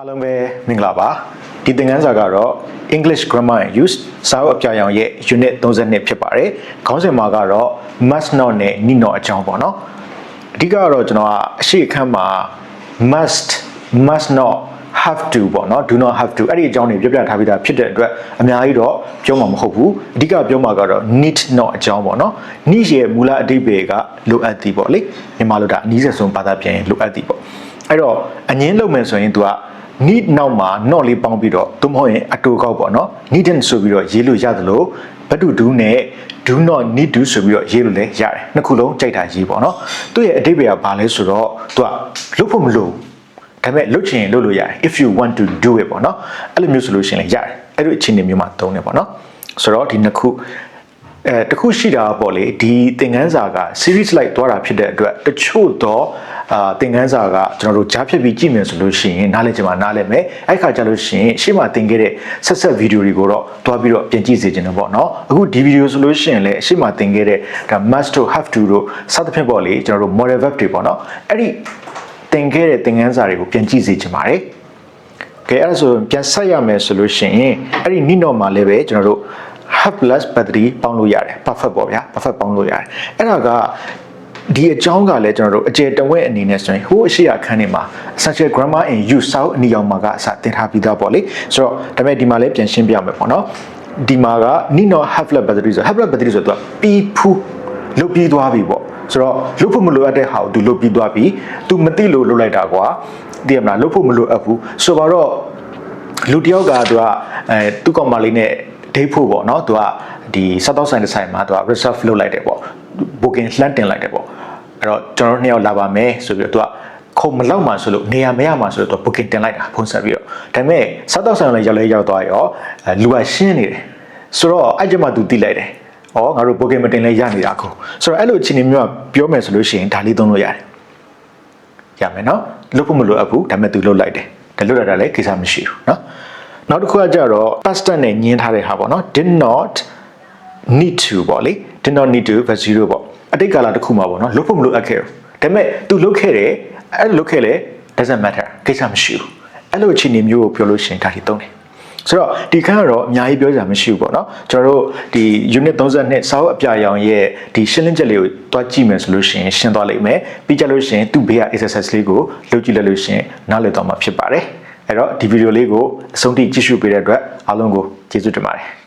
အားလုံးပဲမင်္ဂလာပါဒီသင်ခန်းစာကတော့ English Grammar and Use စာအုပ်အပြရောင်ရဲ့ unit 32ဖြစ်ပါတယ်ခေါင်းစဉ်မှာကတော့ must not နဲ့ need not အကြောင်းပေါ့နော်အဓိကကတော့ကျွန်တော်ကအရှိအခန်းမှာ must must not have to ပေါ့နော် do not have to အဲ့ဒီအကြောင်းတွေပြပြထားပြီးသားဖြစ်တဲ့အတွက်အများကြီးတော့ပြောမှာမဟုတ်ဘူးအဓိကပြောမှာကတော့ need not အကြောင်းပေါ့နော် need ရဲ့မူလအဓိပ္ပာယ်ကလိုအပ်သည်ပေါ့လေမြန်မာလိုတာအနည်းဆက်ဆုံးဘာသာပြန်ရင်လိုအပ်သည်ပေါ့အဲ့တော့အငင်းလုပ်မယ်ဆိုရင် तू က need နောက်မှာ not လေးပေါင်းပြီးတော့သို့မဟုတ်ရင်အတူကောက်ပေါ့နော် needn't ဆိုပြီးတော့ရေးလို့ရတယ်လို့ဘတ်တူ do နဲ့ do not need to ဆိုပြီးတော့ရေးလို့လည်းရတယ်နှစ်ခုလုံးကြိုက်တာရေးပေါ့နော်သူ့ရဲ့အဓိပ္ပာယ်ကဘာလဲဆိုတော့ तू ကလုပ်ဖို့မလိုဒါပေမဲ့လုပ်ချင်ရင်လုပ်လို့ရတယ် if you want to do it ပေါ့နော်အဲ့လိုမျိုးဆိုလို့ရှိရင်လည်းရတယ်အဲ့လိုအခြေအနေမျိုးမှာသုံးတယ်ပေါ့နော်ဆိုတော့ဒီနှစ်ခု အဲတခုရှိတာပေါ့လေဒီသင်ခန်းစာက series လိုက်သွားတာဖြစ်တဲ့အတွက်တချို့တော့အာသင်ခန်းစာကကျွန်တော်တို့ကြားဖြစ်ပြီးကြည့်မယ်ဆိုလို့ရှိရင်နားလည်ချင်မှနားလည်မယ်အဲ့ခါကျလို့ရှိရင်ရှေ့မှာသင်ခဲ့တဲ့ဆက်ဆက်ဗီဒီယိုတွေကိုတော့တွားပြီးတော့ပြင်ကြည့်စေချင်တယ်ပေါ့နော်အခုဒီဗီဒီယိုဆိုလို့ရှိရင်လည်းရှေ့မှာသင်ခဲ့တဲ့ဒါ must to have to တို့စသဖြင့်ပေါ့လေကျွန်တော်တို့ model verb တွေပေါ့နော်အဲ့ဒီသင်ခဲ့တဲ့သင်ခန်းစာတွေကိုပြန်ကြည့်စေချင်ပါတယ်ကဲအဲ့ဒါဆိုရင်ပြန်ဆက်ရမယ်ဆိုလို့ရှိရင်အဲ့ဒီနိနောမှာလည်းပဲကျွန်တော်တို့ have plus battery ပေါင်းလို့ရတယ် perfect ပေါ့ဗျာ perfect ပေါင်းလို့ရတယ်အဲ့ဒါကဒီအကြောင်းကလည်းကျွန်တော်တို့အကျယ်တဝက်အနေနဲ့ဆိုရင်ဟိုအရှိရအခန်းတွေမှာ essential grammar and use စောက်အနီရောင်မှာကအစသင်ထားပြီးသားပေါ့လေဆိုတော့ဒါပေမဲ့ဒီမှာလည်းပြန်ရှင်းပြမယ်ပေါ့နော်ဒီမှာက need not have plus battery ဆို have plus battery ဆိုတော့ပြီးဖူးလုတ်ပြီးသွားပြီပေါ့ဆိုတော့လုတ်ဖို့မလိုအပ်တဲ့ဟာကို तू လုတ်ပြီးသွားပြီ तू မသိလို့လုတ်လိုက်တာကွာသိရမလားလုတ်ဖို့မလိုအပ်ဘူးဆိုတော့လူတယောက်ကသူကအဲသူ့ကောင်မလေးနဲ့ ဒိတ်ဖို့ပေါ့နော်သူကဒီစတော့ဆိုင်တစ်ဆိုင်မှာသူက reserve လုပ်လိုက်တယ်ပေါ့ booking လှမ်းတင်လိုက်တယ်ပေါ့အဲ့တော့ကျွန်တော်တို့နှစ်ယောက်လာပါမယ်ဆိုပြီးတော့သူကခုံမလောက်မှဆိုလို့နေရာမရမှဆိုလို့သူ booking တင်လိုက်တာဖုန်းဆက်ပြီးတော့ဒါပေမဲ့စတော့ဆိုင်လည်းရောက်လဲရောက်သွားရောအဲလူကရှင်းနေတယ်ဆိုတော့အဲ့ကျမှသူတိလိုက်တယ်ဩငါတို့ booking မတင်လဲရနေတာအခုဆိုတော့အဲ့လိုအချိန်မျိုးကပြောမယ်ဆိုလို့ရှိရင်ဒါလေးသုံးလို့ရတယ်ရမယ်နော်လုပ်ဖို့မလိုအပ်ဘူးဒါပေမဲ့သူလုပ်လိုက်တယ်ဒါလုပ်ရတာလည်းကိစ္စမရှိဘူးနော် နောက်တစ်ခုကကြတော့ past tense နဲ့ညင်းထားတဲ့ဟာပေါ့နော် did not need to ပေါ့လေ did not need to verb 0ပေါ့အတိတ်ကာလတစ်ခုမှာပေါ့နော်လုပ်ဖို့မလိုအပ်ခဲ့ဘူးဒါပေမဲ့ तू လုပ်ခဲ့တယ်အဲ့လိုလုပ်ခဲ့လေ doesn't matter ကိစ္စမရှိဘူးအဲ့လိုအခြေအနေမျိုးကိုပြောလို့ရှိရင်ဒါတွေသုံးတယ်ဆိုတော့ဒီခန်းကတော့အများကြီးပြောကြမရှိဘူးပေါ့နော်ကျွန်တော်တို့ဒီ unit 32စာအုပ်အပြရောင်ရဲ့ဒီရှင်းလင်းချက်လေးကိုတွားကြည့်မယ်ဆိုလို့ရှိရင်ရှင်းသွားလိမ့်မယ်ပြီးကြလို့ရှိရင်သူ့ဘေးက exercise လေးကိုလုပ်ကြည့်လိုက်လို့ရှိရင်နားလည်သွားမှာဖြစ်ပါတယ် အဲ့တော့ဒီဗီဒီယိုလေးကိုအဆုံးထိကြည့်ရှုပေးတဲ့အတွက်အားလုံးကိုကျေးဇူးတင်ပါတယ်